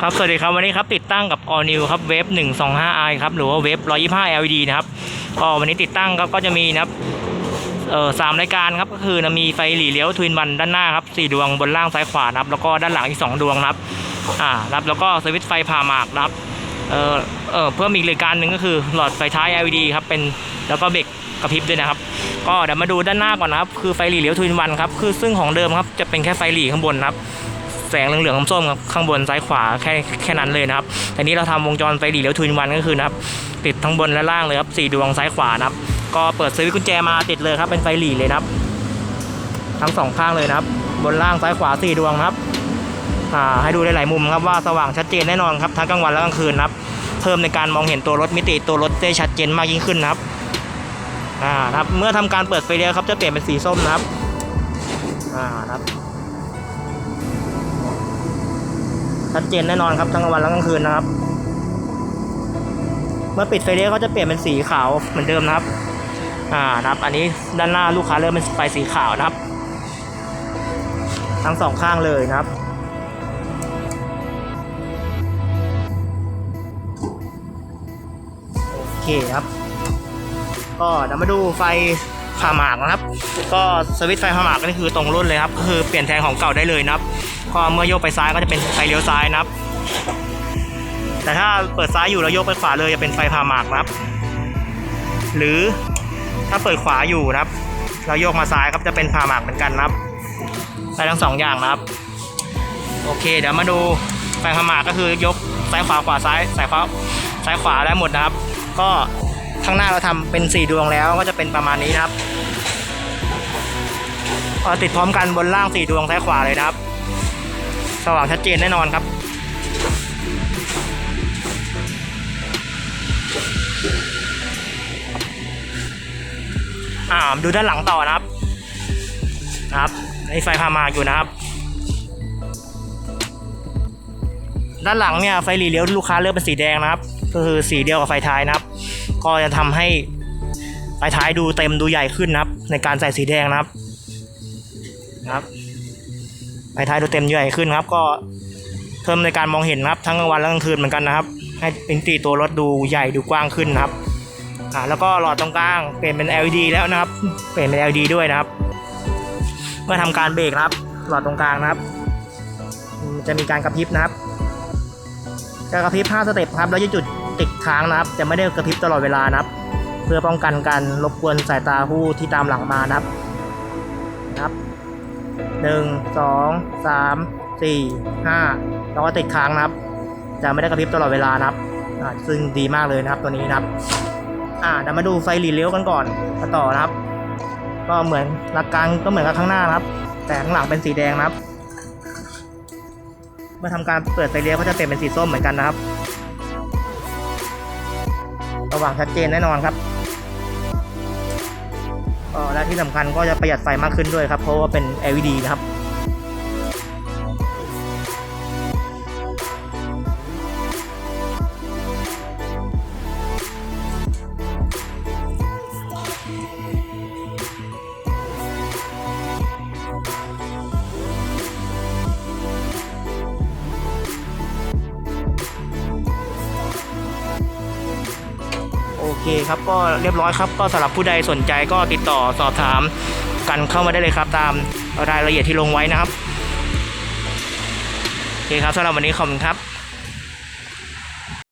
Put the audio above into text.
ครับสวัสดีครับวันนี้ครับติดตั้งกับ All New ครับเวฟ 125i ครับหรือว่าเวฟ125 LED นะครับก็วันนี้ติดตั้งครับก็จะมีนะครับเอ่อสามรายการครับก็คือนะมีไฟหลีเลี้ยวทวินวันด้านหน้าครับสี่ดวงบนล่างซ้ายขวานะครับแล้วก็ด้านหลังอีกสองดวงนะครับอ่าครับแล้วก็สวิตช์ไฟผ่าหมากนะครับเอ่อเอ่อเพิ่มอีกรายการหนึ่งก็คือหลอดไฟท้าย LED ครับเป็นแล้วก็เบรกกระพริบด้วยนะครับ ก็เดี๋ยวมาดูด้านหน้าก่อนนะครับ คือไฟหลีเลี้ยวทวินวันครับคือซึ่งของเดิมครับจะเป็นแค่ไฟหลีข้างบนครับ แสงเหลืองๆส้มๆครับข้างบนซ้ายขวาแค่แค่นั้นเลยนะครับแต่นี้เราทำวงจรไฟหลีแล้วทวินวันก็คือนะครับติดทั้งบนและล่างเลยครับสี่ดวงซ้ายขวานะครับก็เปิดสวิตช์กุญแจมาติดเลยครับเป็นไฟหลีเลยนะครับทั้งสองข้างเลยนะครับ บนล่างซ้ายขวาสี่ดวงนะครับอ่าให้ดูได้หลายมุมครับว่าสว่างชัดเจนแน่นอนครับทั้งกลางวันและกลางคืนนะครับเพิ่มในการมองเห็นตัวรถมิติตัวรถได้ชัดเจนมากยิ่งขึ้นนะครับอ่าครับเมื่อทำการเปิดไฟเลี้ยวครับจะเปลี่ยนเป็นสีส้มนะครับอ่าครับ ชัดเจนแน่นอนครับทั้งกลางวันและกลางคืนนะครับ เมื่อปิดไฟเลี้ยวก็จะเปลี่ยนเป็นสีขาวเหมือนเดิมนะครับ อ่านะครับ อันนี้ด้านหน้าลูกค้าเริ่มเป็นไฟสีขาวนะครับ ทั้งสองข้างเลยนะครับโอเคครับ ก็เดี๋ยวมาดูไฟ ผ่าหมากนะครับ ก็สวิตช์ไฟผ่าหมากก็คือตรงรุ่นเลยครับก็คือเปลี่ยนแทนของเก่าได้เลยนะครับก็เมื่อโยกไปซ้ายก็จะเป็นไฟเลี้ยวซ้ายนะครับ แต่ถ้าเปิดซ้ายอยู่แล้วโยกไปขวาเลยจะเป็นไฟผ่าหมากนะครับ หรือถ้าเปิดขวาอยู่นะครับเราโยกมาซ้ายครับจะเป็นผ่าหมากเหมือนกันนะครับได้ทั้งสองอย่างนะครับ โอเค เดี๋ยวมาดูไฟผ่าหมากก็คือยกซ้ายขวาขวาซ้ายซ้ายขวาซ้ายขวาได้หมดนะครับ ก็ ข้างหน้าเราทำเป็นสี่ดวงแล้วก็จะเป็นประมาณนี้นะครับติดพร้อมกันบนล่างสี่ดวงซ้ายขวาเลยนะครับ สว่างชัดเจนแน่นอนครับอ่าดูด้านหลังต่อนะครับนะครับนี่ไฟพามาอยู่นะครับ ด้านหลังเนี่ยไฟหลีเลี้ยวลูกค้าเลือกเป็นสีแดงนะครับ ก็คือสีเดียวกับไฟท้ายนะครับ ก็จะทำให้ไฟท้ายดูเต็มดูใหญ่ขึ้นนะครับ ในการใส่สีแดงนะครับนะครับไฟท้ายดูเต็มใหญ่ขึ้นครับ ก็เพิ่มในการมองเห็นนะครับ ทั้งกลางวันและกลางคืนเหมือนกันนะครับ ให้อินตีตัวรถดูใหญ่ดูกว้างขึ้นนะครับอ่าแล้วก็หลอดตรงกลางเปลี่ยนเป็น LED แล้วนะครับ เปลี่ยนเป็น LED ด้วยนะครับ เมื่อทำการเบรกนะครับ หลอดตรงกลางนะครับ จะมีการกระพริบนะครับจะกระพริบ5สเต็ปครับแล้วจะจุด ติดค้างนะครับ จะไม่ได้กระพริบตลอดเวลานะครับ เพื่อป้องกันการรบกวนสายตาผู้ที่ตามหลังมานะครับนะครับหนึ่งสองสาม สี่ ห้าแล้วก็ติดค้างนะครับ จะไม่ได้กระพริบตลอดเวลานะครับซึ่งดีมากเลยนะครับตัวนี้นะครับ อ่าเดี๋ยวมาดูไฟหลีเลี้ยวกันก่อนมาต่อนะครับ ก็เหมือนหลักการก็เหมือนกับข้างหน้านะครับ แต่ข้างหลังเป็นสีแดงนะครับ เมื่อทำการเปิดไฟเลี้ยวก็จะเปลี่ยนเป็นสีส้มเหมือนกันนะครับ สว่างชัดเจนแน่นอนครับและที่สำคัญก็จะประหยัดไฟมากขึ้นด้วยครับ เพราะว่าเป็น LED นะครับ เคครับก็เรียบร้อยครับก็สำหรับผู้ใดสนใจก็ติดต่อสอบถามกันเข้ามาได้เลยครับ ตามรายละเอียดที่ลงไว้นะครับโอเคครับสำหรับวันนี้ขอบคุณครับ